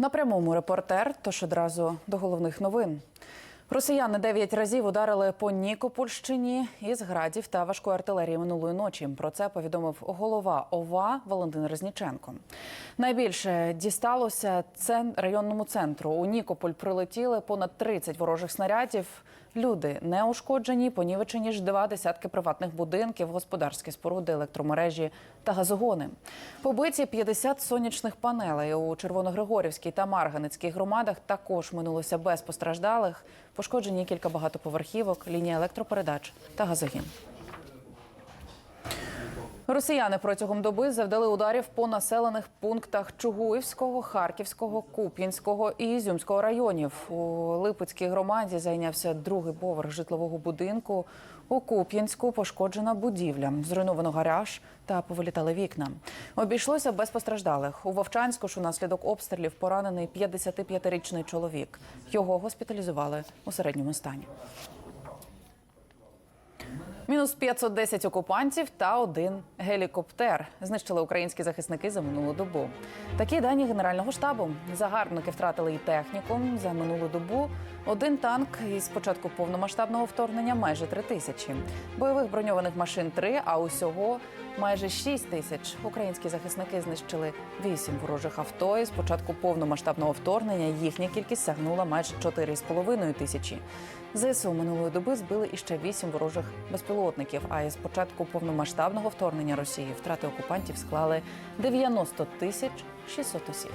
На прямому репортер, тож одразу до головних новин. Росіяни дев'ять разів ударили по Нікопольщині із градів та важкої артилерії минулої ночі. Про це повідомив голова ОВА Валентин Резніченко. Найбільше дісталося це районному центру. У Нікополь прилетіли понад 30 ворожих снарядів. Люди не ушкоджені, понівечені ж два десятки приватних будинків, господарські споруди, електромережі та газогони. Побиті 50 сонячних панелей у Червоногригорівській та Марганецькій громадах також минулося без постраждалих. Пошкоджені кілька багатоповерхівок, лінія електропередач та газогін. Росіяни протягом доби завдали ударів по населених пунктах Чугуївського, Харківського, Куп'янського і Ізюмського районів. У Липецькій громаді зайнявся другий поверх житлового будинку. У Куп'янську пошкоджена будівля, зруйновано гараж та повилітали вікна. Обійшлося без постраждалих. У Вовчанську ж унаслідок обстрілів поранений 55-річний чоловік. Його госпіталізували у середньому стані. Мінус 510 окупантів та один гелікоптер знищили українські захисники за минулу добу. Такі дані генерального штабу. Загарбники втратили і техніку за минулу добу. Один танк із початку повномасштабного вторгнення майже три тисячі. Бойових броньованих машин три, а усього майже 6 тисяч. Українські захисники знищили вісім ворожих авто. І з початку повномасштабного вторгнення їхня кількість сягнула майже 4,5 тисячі. ЗСУ минулої доби збили іще вісім ворожих безпілотників. А із початку повномасштабного вторгнення Росії втрати окупантів склали 90 тисяч 600 осіб.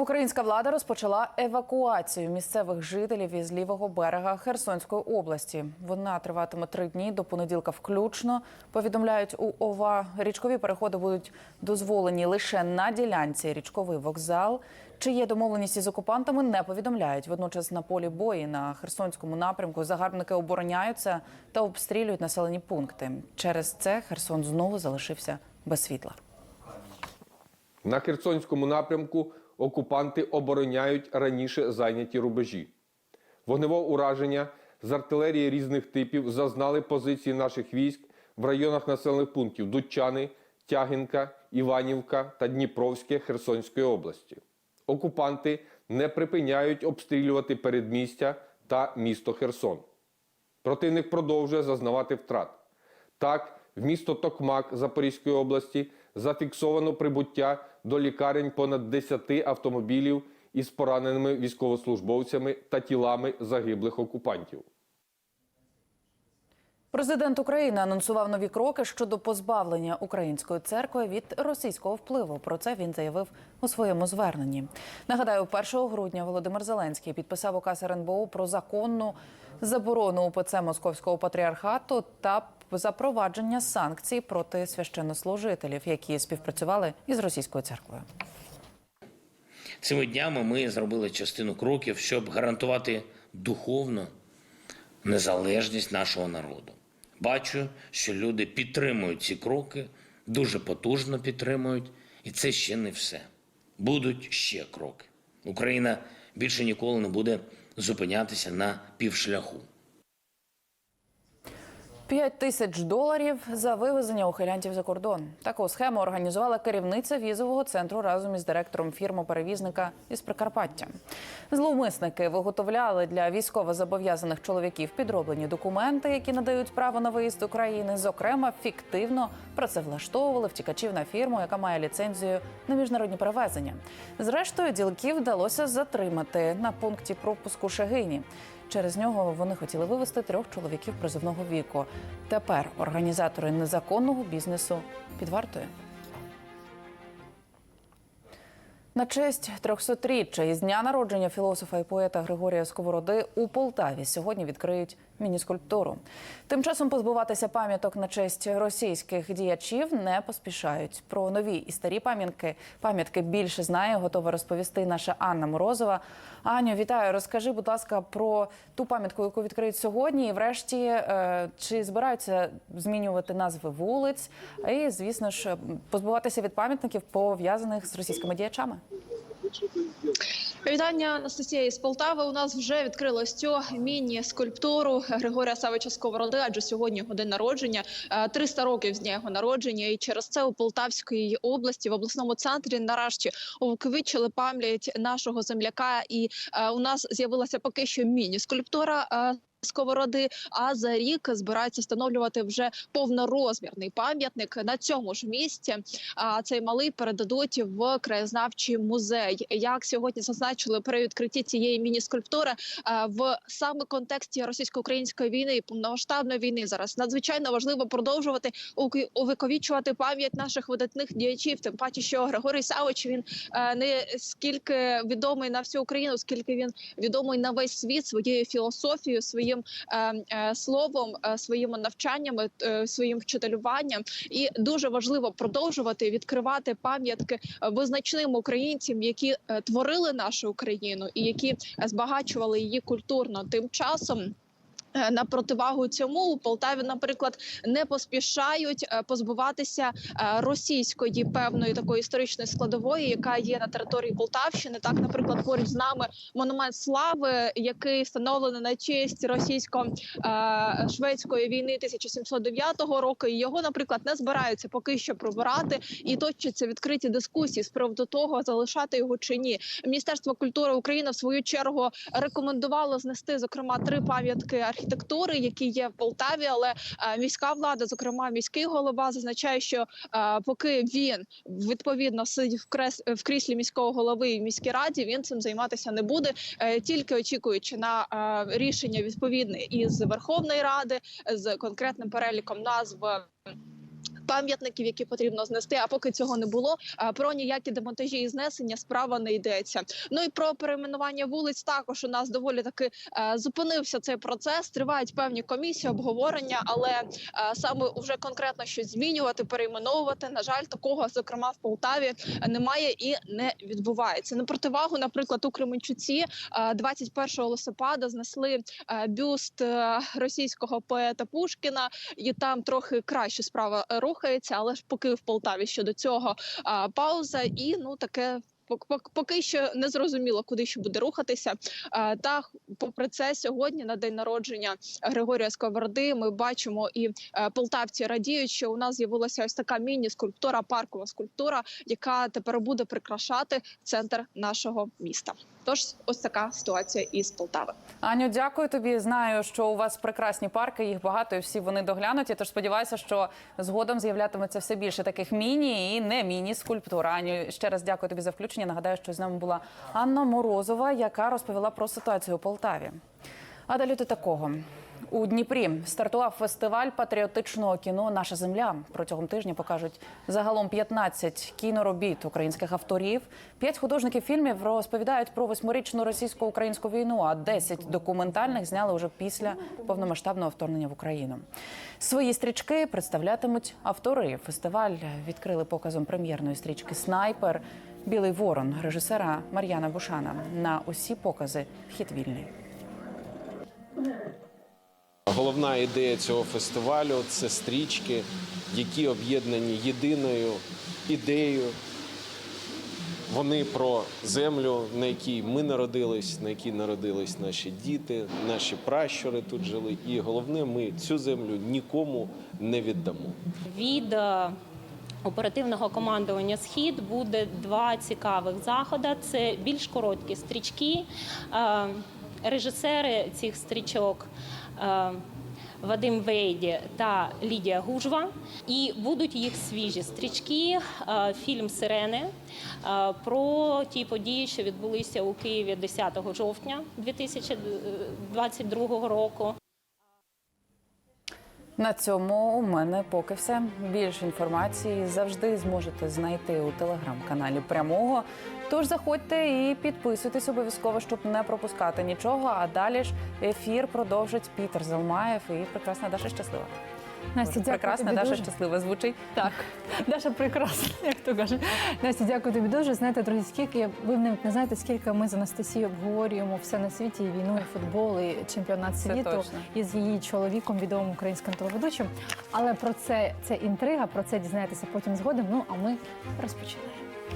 Українська влада розпочала евакуацію місцевих жителів із лівого берега Херсонської області. Вона триватиме три дні до понеділка, включно. Повідомляють у ОВА. Річкові переходи будуть дозволені лише на ділянці річковий вокзал. Чи є домовленість із окупантами, не повідомляють. Водночас на полі бої на Херсонському напрямку загарбники обороняються та обстрілюють населені пункти. Через це Херсон знову залишився без світла. На Херсонському напрямку окупанти обороняють раніше зайняті рубежі. Вогневого ураження з артилерії різних типів зазнали позиції наших військ в районах населених пунктів Дудчани, Тягінка, Іванівка та Дніпровське Херсонської області. Окупанти не припиняють обстрілювати передмістя та місто Херсон. Противник продовжує зазнавати втрат. Так, в місто Токмак Запорізької області зафіксовано прибуття до лікарень понад 10 автомобілів із пораненими військовослужбовцями та тілами загиблих окупантів. Президент України анонсував нові кроки щодо позбавлення української церкви від російського впливу. Про це він заявив у своєму зверненні. Нагадаю, 1 грудня Володимир Зеленський підписав указ РНБО про законну заборону УПЦ Московського патріархату та запровадження санкцій проти священнослужителів, які співпрацювали із російською церквою. Цими днями ми зробили частину кроків, щоб гарантувати духовну незалежність нашого народу. Бачу, що люди підтримують ці кроки, дуже потужно підтримують, і це ще не все. Будуть ще кроки. Україна більше ніколи не буде зупинятися на півшляху. 5 тисяч доларів за вивезення ухилянтів за кордон. Таку схему організувала керівниця візового центру разом із директором фірми-перевізника із Прикарпаття. Зловмисники виготовляли для військовозобов'язаних чоловіків підроблені документи, які надають право на виїзд до країни. Зокрема, фіктивно працевлаштовували втікачів на фірму, яка має ліцензію на міжнародні перевезення. Зрештою, ділків вдалося затримати на пункті пропуску Шегині. Через нього вони хотіли вивезти трьох чоловіків призовного віку. Тепер організатори незаконного бізнесу під вартою. На честь 300-річчя із дня народження філософа і поета Григорія Сковороди у Полтаві сьогодні відкриють мініскульптуру. Тим часом позбуватися пам'яток на честь російських діячів не поспішають. Про нові і старі пам'ятки пам'ятки більше знає, готова розповісти наша Анна Морозова. Аню, вітаю. Розкажи, будь ласка, про ту пам'ятку, яку відкриють сьогодні. І врешті, е, чи збираються змінювати назви вулиць, і звісно ж позбуватися від пам'ятників пов'язаних з російськими діячами. Вітання Анастасія із Полтави. У нас вже відкрилось цю міні-скульптуру Григорія Савича Сковороди, адже сьогодні день народження, Е, 300 років з дня його народження. І через це у Полтавській області в обласному центрі нарешті увековічили пам'ять нашого земляка. І е, у нас з'явилася поки що міні-скульптура. Сковороди, а за рік збираються встановлювати вже повнорозмірний пам'ятник на цьому ж місці. А цей малий передадуть в краєзнавчий музей. Як сьогодні зазначили при відкритті цієї міні-скульптури е, в саме контексті російсько-української війни і повномасштабної війни зараз надзвичайно важливо продовжувати увековічувати пам'ять наших видатних діячів. Тим паче, що Григорій Савич він е, не скільки відомий на всю Україну, скільки він відомий на весь світ своєю філософією, своїм е, е, словом, е, своїми навчаннями, своїм вчителюванням. І дуже важливо продовжувати відкривати пам'ятки визначним українцям, які творили нашу Україну і які збагачували її культурно. Тим часом. Е, На противагу цьому у Полтаві, наприклад, не поспішають е, позбуватися е, російської певної такої історичної складової, яка є на території Полтавщини. Так, наприклад, поруч з нами монумент слави, який встановлений на честь російсько-шведської війни 1709 року. Його, наприклад, не збираються поки що прибирати і точаться відкриті дискусії з приводу того, залишати його чи ні. Міністерство культури України в свою чергу рекомендувало знести зокрема три пам'ятки архітектури, які є в Полтаві. Але е, міська влада, зокрема міський голова, зазначає, що е, поки він відповідно сидить в крес в кріслі міського голови і в міській раді, він цим займатися не буде, е, тільки очікуючи на рішення відповідне із Верховної Ради з конкретним переліком назв. Е, Пам'ятників, які потрібно знести, а поки цього не було, е, про ніякі демонтажі і знесення справа не йдеться. Ну і про перейменування вулиць також у нас доволі таки е, зупинився цей процес. Тривають певні комісії, обговорення, але е, саме вже конкретно щось змінювати, перейменовувати. На жаль, такого зокрема в Полтаві немає і не відбувається. На противагу, наприклад, у Кременчуці е, 21 листопада знесли е, бюст е, російського поета Пушкіна, і там трохи краще справа е, рухається, але ж поки в Полтаві щодо цього а, пауза, і ну таке. пок- пок- Поки що не зрозуміло, куди ще буде рухатися. Та попри це, сьогодні на день народження Григорія Сковороди ми бачимо і е, полтавці радіють, що у нас з'явилася ось така міні-скульптура, паркова скульптура, яка тепер буде прикрашати центр нашого міста. Тож ось така ситуація із Полтави. Аню, дякую тобі. Знаю, що у вас прекрасні парки, їх багато, і всі вони доглянуті. Тож сподіваюся, що згодом з'являтиметься все більше таких міні і не міні скульптур. Аню, ще раз дякую тобі за включення. Нагадаю, що з нами була Анна Морозова, яка розповіла про ситуацію у Полтаві. А далі до такого. У Дніпрі стартував фестиваль патріотичного кіно Наша земля. Протягом тижня покажуть загалом 15 кіноробіт українських авторів. П'ять художників фільмів розповідають про восьмирічну російсько-українську війну, а 10 документальних зняли вже після повномасштабного вторгнення в Україну. Свої стрічки представлятимуть автори. Фестиваль відкрили показом прем'єрної стрічки Снайпер. Білий ворон режисера Мар'яна Бушана. На усі покази вхід вільний. Головна ідея цього фестивалю це стрічки, які об'єднані єдиною ідеєю. Вони про землю, на якій ми народились, на якій народились наші діти, наші пращури тут жили. І головне, ми цю землю нікому не віддамо. Від е, оперативного командування Схід буде два цікавих заходи. Це більш короткі стрічки. Е, Режисери цих стрічок. Е, Вадим Вейді та Лідія Гужва, і будуть їх свіжі стрічки. е, Фільм Сирени е, про ті події, що відбулися у Києві 10 жовтня 2022 року. На цьому у мене поки все. Більше інформації завжди зможете знайти у телеграм-каналі прямого. Тож заходьте і підписуйтесь обов'язково, щоб не пропускати нічого. А далі ж ефір продовжить Пітер Залмаєв і прекрасна Даша щаслива. Настя, дякую прекрасна тобі Даша дуже. щаслива звучить. Так, Даша прекрасна, як то кажуть. Настя, дякую тобі дуже. Знаєте, друзі, скільки ви навіть не знаєте, скільки ми з Анастасією обговорюємо все на світі, і війну, і футбол, і чемпіонат Це світу точно. із її чоловіком, відомим українським телеведучим. Але про це це інтрига, про це дізнаєтеся потім згодом. Ну а ми розпочинаємо.